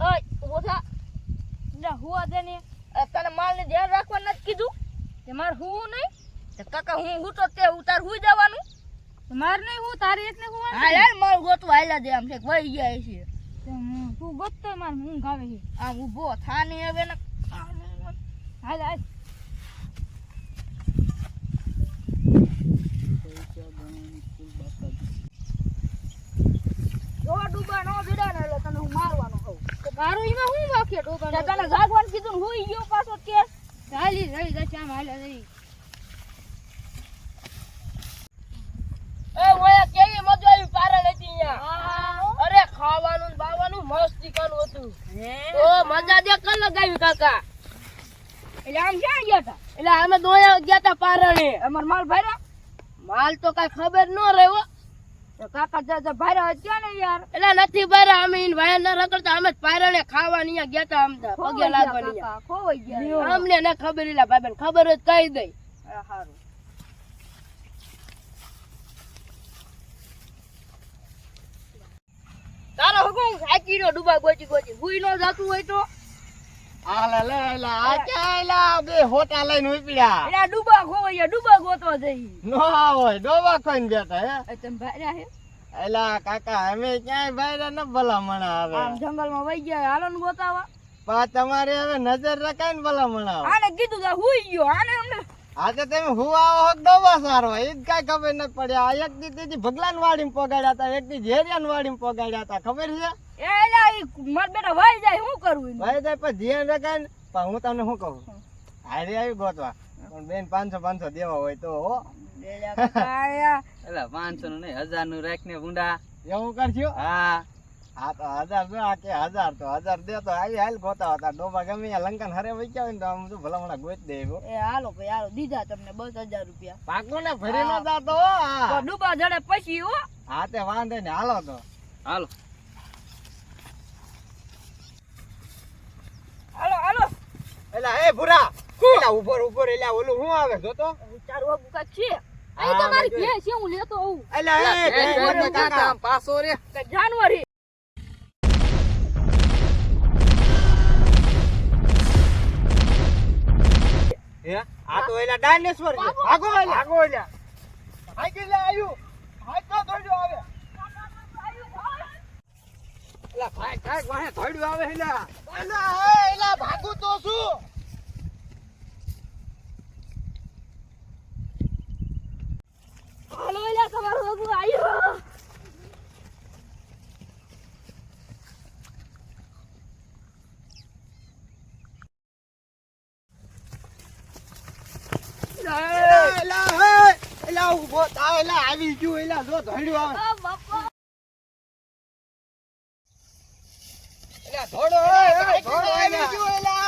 ઊભો થા. ના હુવા દે ને તને માલને ધ્યાન રાખવા નથી કીધું? તે મારે હું નહીં? તો કાકા હું હું તો તે ઉતાર હુઈ જવાનું. મારે નહીં હું તારે એકને હુવાનું હા યાર મારું ગોતું હાલ્યા દે આમ છે વહી ગયા છે તો હું- તું ગોતતો મારે હું આવે છે. આ ઊભો થા નહીં હવે ને. હાલ હાલ જો ડૂબા નો ભીડા ને એટલે તને હું મારવાનો તો એમાં હું વાક્ય ડોબા તને જાગવાન કીધું હું ગયો પાછો કે? હાલી રહી દે આમ હાલ્યા રહી એ ઓયા કેવી મજા આવી પારા લેતી અહીંયા? અરે ખાવાનું ને બાવાનું મસ્તી કરવું હતું. તો મજા જે કર લગાવી કાકા. એટલે આમ ક્યાં ગયા તા? એટલે અમે દોયા ગયા તા પારણે. અમાર માલ ભર્યા માલ તો કઈ ખબર ન રહ્યો કાકા જાજા ભર્યા ક્યાં ને યાર? એટલે નથી ભર્યા અમે ઈન ભાઈ ન રખડતા અમે જ પારણે ખાવા અહીંયા ગયા તા અમદા પગે લાગવાની ખોવાઈ ગયા. અમને ન ખબર એલા ભાઈ ખબર હોય કહી દઈ સારું તારો હુકમ સાચી નો ડૂબા ગોચી ગોચી. ભૂઈ નો જાતું હોય તો? તમારે હવે નજર રખાય ને ભલામણ આવે. કીધું હુઈ ગયો આને અમને તમે તો તમે હુવા હો ડોબા સારો એ જ કાંઈ ખબર નથી પડ્યા આ એક દી તેથી ભગલાન વાડીમાં પોગાડ્યા હતા એક દી ઝેરિયાન વાડીમાં પોગાડ્યા હતા. ખબર છે? એ એલા ઈ મારા બેટા વાઈ જાય શું કરવું વાઈ જાય પણ ધ્યાન રખાય ને પણ હું તમને શું કહું? હારી આવી ગોતવા. પણ બેન પાંચસો પાંચસો દેવા હોય તો હો. એટલે પાંચસો નું નહીં હજારનું રાખને ગુંડા એવું કરજો હા. હા તો હજાર જો આ કે હજાર તો હજાર દે તો આવી હાલ ગોતા હતા. ડોબા ગમે લંકન હરે વઈ ગયા હોય ને તો આમ શું ભલામણા ગોત દે એવો એ હાલો ભાઈ હાલો. દીધા તમને બસ હજાર રૂપિયા. પાકો ને ફરી નો જાતો તો ડૂબા જડે પછી હો. હા તે વાંધે ને હાલો તો. હાલો. હાલો હાલો. એલા એ ભૂરા. એલા ઉપર ઉપર એલા ઓલું શું આવે? જોતો? ચાર વાગુ કાંઈક છે અહીં તમારી મારી ભેંસ છે હું લેતો આવું એલા એ કાકા. પાસો રે. જાનવર હે. આ તો એલા ડાયનેસોર છે. ભાગો એલા ભાગો એલા હાઈ કે આયુ. હાઈ તો દોડ્યો આવે. એલા ભાઈ કાઈ વાહે દોડ્યો આવે એલા એલા હે એલા ભાગું તો શું હાલો એલા તમારો ભાગું આવ્યો. એલા એલા ઊભો થા એલા આવી ગયું એલા જો ધડ્યો આવે. એલા દોડો એ દોડો આવી ગયો એલા.